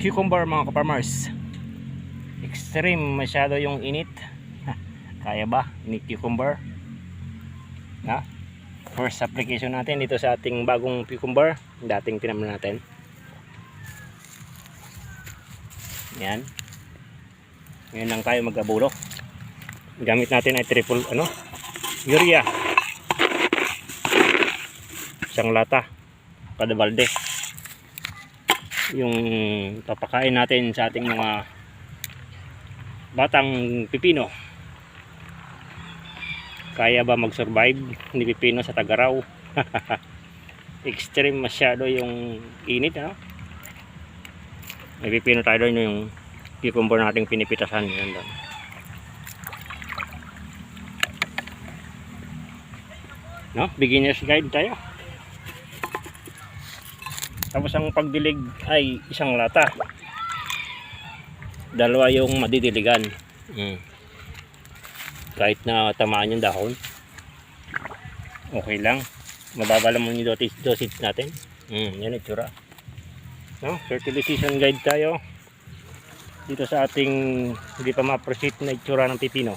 cucumber mga kaparmers extreme masyado yung init. Kaya ba? Ni cucumber? Na? First application natin dito sa ating bagong cucumber. Dating tinaman natin. Yan. Ngayon lang tayo magkabulok gamit natin ay triple ano? Urea. Isang lata. Kada balde yung papakain natin sa ating mga batang pipino. Kaya ba mag-survive ni pipino sa tagaraw? Extreme masyado yung init ano? May pipino tayo doon yung cucumber nating pinipitasan. Yan doon. No? Beginner's guide tayo tapos ang pagdilig ay isang lata. Dalawa yung madidiligan. Mm. kahit na tamaan yung dahon. Okay lang. Mababa lang yung dosage, dosage natin. Mm, yan itsura. No? fertilization guide tayo dito sa ating hindi pa ma-appreciate na itsura ng pipino.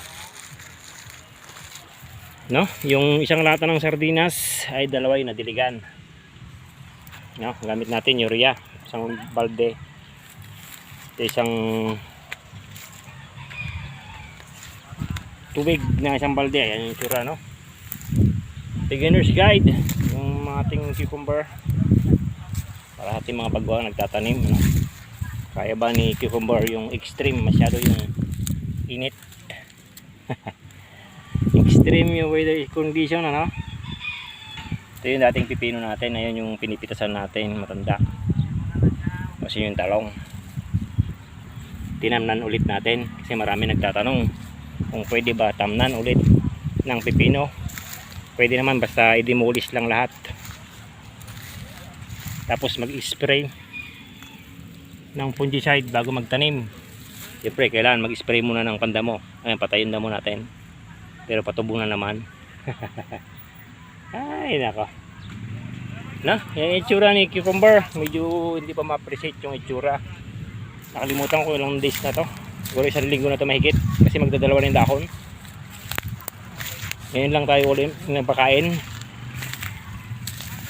No? Yung isang lata ng sardinas ay dalawa yung nadiligan no gamit natin urea. Isang balde. Ito isang tubig na isang balde. Ayan yung itsura no? Beginner's guide. Yung mga ating cucumber. Para ating mga baguang nagtatanim no? kaya ba ni cucumber yung extreme? Masyado yung init. Extreme yung weather condition ano ito yung dating pipino natin. Ayun yung pinipitasan natin matanda. Kasi yung talong. Tinamnan ulit natin kasi marami nagtatanong kung pwede ba tamnan ulit ng pipino. Pwede naman basta i-demolish lang lahat. Tapos mag-spray ng fungicide bago magtanim. Siyempre kailangan mag-spray muna ng pandamo. Ayun patayin damo natin. Pero patubo na naman ay nako. Na yung itsura ni cucumber medyo hindi pa ma-appreciate yung itsura. Nakalimutan ko ilang days na to. Siguro isang linggo na to mahigit kasi magdadalawa na yung dahon. Ngayon lang tayo ulit napakain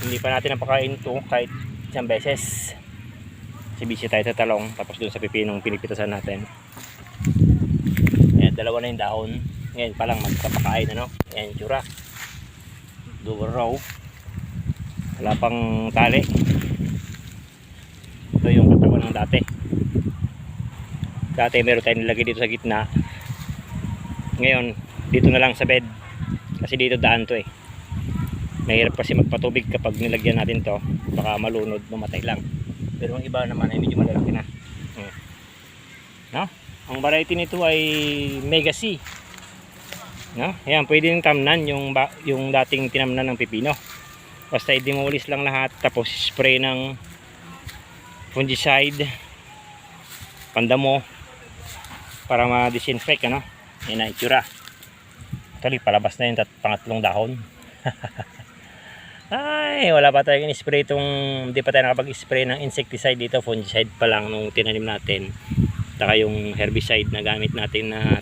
hindi pa natin napakain to kahit isang beses. Kasi busy tayo sa talong tapos dun sa pipinong pinipitasan natin. Ayan dalawa na yung dahon. Ngayon pa lang magpapakain ano? Ayan tsura double row wala pang tali. Ito yung katawan ng dati. Dati meron tayong nilagay dito sa gitna. Ngayon dito na lang sa bed. Kasi dito daan to eh. Mahirap kasi magpatubig kapag nilagyan natin to. Baka malunod mamatay lang. Pero yung iba naman ay medyo malalaki na. Hmm. no? ang variety nito ay Mega C no? Ayan, pwede yung tamnan yung, yung dating tinamnan ng pipino. Basta i-demolish lang lahat tapos spray ng fungicide pandamo para ma-disinfect ano? Yan na itsura. Actually palabas na yung pangatlong dahon. Ay wala pa tayong in-spray itong hindi pa tayo nakapag-spray ng insecticide dito fungicide pa lang nung tinanim natin. Saka yung herbicide na gamit natin na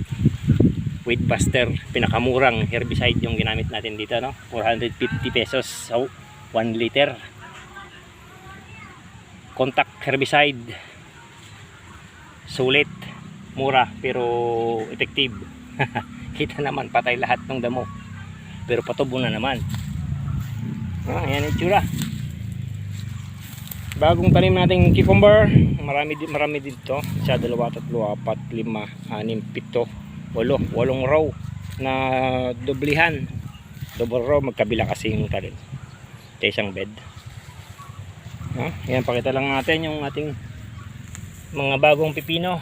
weed buster. Pinakamurang herbicide yung ginamit natin dito no? 450 pesos. So 1 liter. Contact herbicide. Sulit. Mura pero effective. Kita naman patay lahat ng damo. Pero patubo na naman. Ah, yan yung tsura. Bagong tanim nating cucumber. Marami, marami dito sa dalawa, tatlo, apat, lima, anim, pito walo, walong row na doblihan double row magkabila kasi yung talim sa isang bed. Ah, yan pakita lang natin yung ating mga bagong pipino.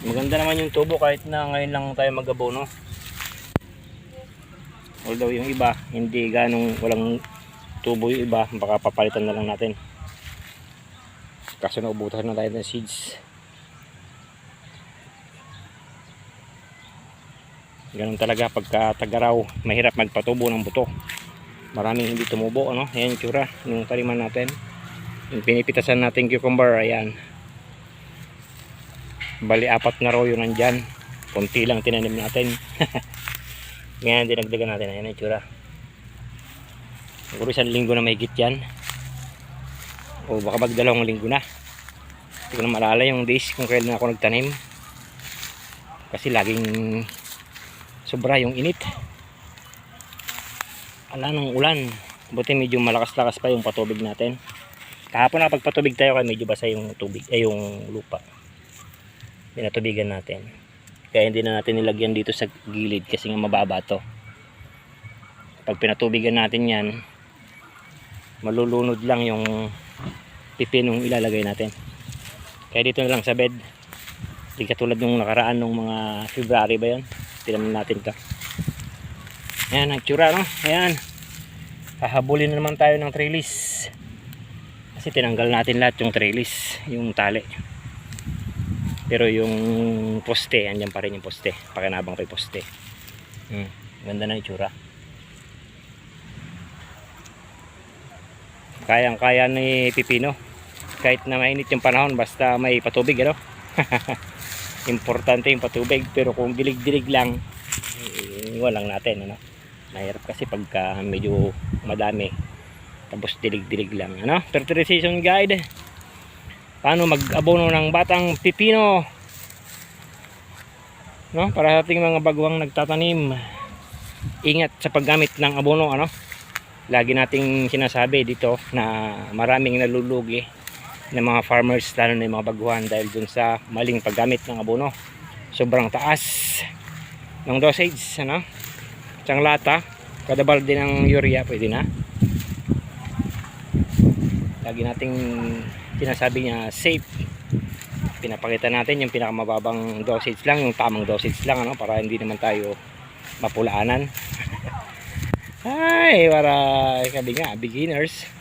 Maganda naman yung tubo kahit na ngayon lang tayo magabono although yung iba hindi ganong walang tubo yung iba baka papalitan na lang natin. Kaso naubutan na tayo ng seeds ganun talaga pagka tagaraw mahirap magpatubo ng buto maraming hindi tumubo ano yan yung tsura yung taliman natin Yung pinipitasan natin cucumber, ayan. Bali, apat na row yun nandyan. Kunti lang tinanim natin. Ngayon, dinagdagan natin. Ayan ang itsura. Siguro isang linggo na may yan. O baka magdalawang linggo na. Hindi ko na malala yung days kung kailan ako nagtanim. Kasi laging sobra yung init. Ala ng ulan. Buti medyo malakas-lakas pa yung patubig natin. Kahapon nakapagpatubig tayo kaya medyo basa yung tubig, ay yung lupa. Pinatubigan natin. Kaya hindi na natin nilagyan dito sa gilid kasi nga mababa to. Pag pinatubigan natin yan, malulunod lang yung pipinong ilalagay natin. Kaya dito na lang sa bed. Hindi katulad nung nakaraan nung mga February ba yun. Tinaman natin to. Ayan, ang tsura no? Ayan. Hahabulin na naman tayo ng trellis. Kasi tinanggal natin lahat yung trellis, yung tali. Pero yung poste, andyan pa rin yung poste. Pakinabang pa yung poste. Hmm, ganda na itsura. Kayang-kaya ni Pipino. Kahit na mainit yung panahon, basta may patubig, ano? Importante yung patubig, pero kung dilig-dilig lang, eh, walang natin, ano? Mahirap kasi pagka medyo madami, tapos dilig-dilig lang, ano? Fertilization guide. Paano mag-abono ng batang pipino? No? Para sa ating mga baguhang nagtatanim, ingat sa paggamit ng abono, ano? Lagi nating sinasabi dito na maraming nalulugi ng mga farmers lalo na yung mga baguhan dahil dun sa maling paggamit ng abono. Sobrang taas ng dosage, ano? Isang lata, kada balde ng urea pwede na. Lagi nating sinasabi niya safe. Pinapakita natin yung pinakamababang dosage lang, yung tamang dosage lang ano para hindi naman tayo mapulaanan. Ay, para sabi nga, beginners.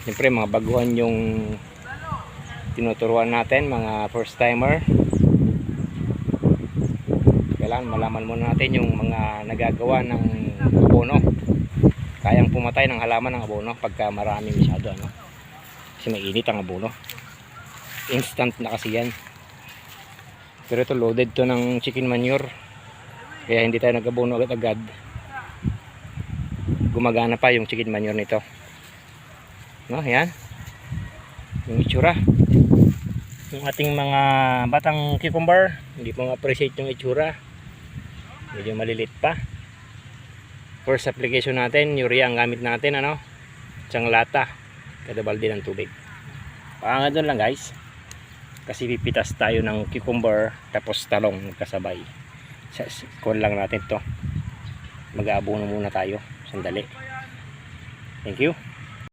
Siyempre, mga baguhan yung tinuturuan natin, mga first timer. Kailangan malaman muna natin yung mga nagagawa ng abono. Kayang pumatay ng halaman ng abono pagka marami masyado. Ano? Kasi mainit ang abono. Instant na kasi yan. Pero ito loaded to ng chicken manure. Kaya hindi tayo nag-abono agad-agad gumagana pa yung chicken manure nito no yan yung itsura. Yung ating mga batang cucumber hindi mo appreciate yung itsura. Medyo malilit pa. First application natin urea ang gamit natin ano? Isang lata. Kada balde ng tubig. Pangat doon lang guys. Kasi pipitas tayo ng cucumber tapos talong kasabay. Sa kuwan lang natin to. Mag-aabono muna tayo. Sandali. Thank you